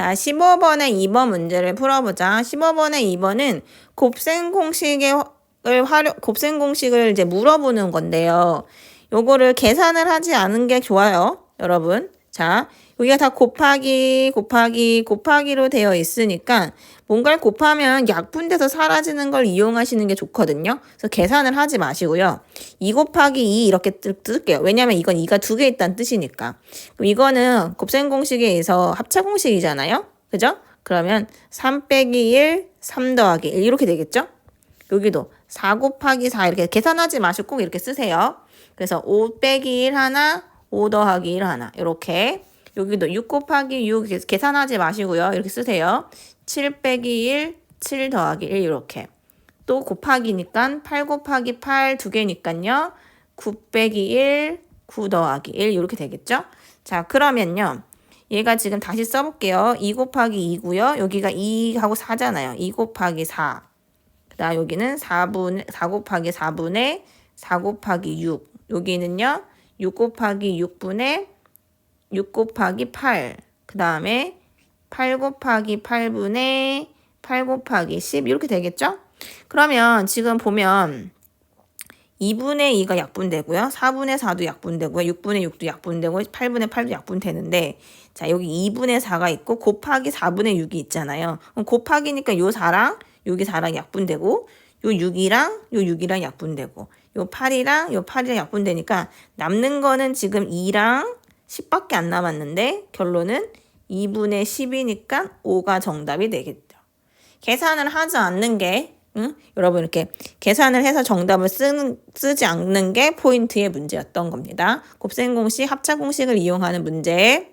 자, 15번의 2번 문제를 풀어보자. 15번의 2번은 곱셈 공식의 을 활용, 곱셈 공식을 이제 물어보는 건데요. 요거를 계산을 하지 않은 게 좋아요. 여러분. 자, 여기가 다 곱하기, 곱하기, 곱하기로 되어 있으니까 뭔가를 곱하면 약분돼서 사라지는 걸 이용하시는 게 좋거든요. 그래서 계산을 하지 마시고요. 2 곱하기 2 이렇게 뜰- 뜰게요. 왜냐면 이건 2가 두 개 있다는 뜻이니까. 그럼 이거는 곱셈 공식에 의해서 합차 공식이잖아요. 그죠? 그러면 3 빼기 1, 3 더하기 1 이렇게 되겠죠? 여기도 4 곱하기 4 이렇게 계산하지 마시고 꼭 이렇게 쓰세요. 그래서 5 빼기 1 하나, 5 더하기 1 하나 이렇게 여기도 6 곱하기 6 계- 계산하지 마시고요. 이렇게 쓰세요. 7 빼기 1, 7 더하기 1 이렇게 또 곱하기니까 8 곱하기 8 두 개니까요. 9 빼기 1, 9 더하기 1 이렇게 되겠죠? 자 그러면요. 얘가 지금 다시 써볼게요. 2 곱하기 2고요. 여기가 2하고 4잖아요. 2 곱하기 4. 그다음 여기는 4분 4 곱하기 4분의 4 곱하기 6. 여기는요. 6 곱하기 6분의 6 곱하기 8. 그 다음에 8 곱하기 8분의 8 곱하기 10 이렇게 되겠죠? 그러면 지금 보면 2분의 2가 약분되고요. 4분의 4도 약분되고요. 6분의 6도 약분되고 8분의 8도 약분되는데 자 여기 2분의 4가 있고 곱하기 4분의 6이 있잖아요. 그럼 곱하기니까 요 4랑 여기 4랑 약분되고 요 6이랑 요 6이랑 약분되고 요 8이랑 요 8이랑 약분되니까 남는 거는 지금 2랑 10밖에 안 남았는데 결론은 2분의 10이니까 5가 정답이 되겠죠. 계산을 하지 않는 게 응? 여러분 이렇게 계산을 해서 정답을 쓰는, 쓰지 않는 게 포인트의 문제였던 겁니다. 곱셈 공식, 합차 공식을 이용하는 문제.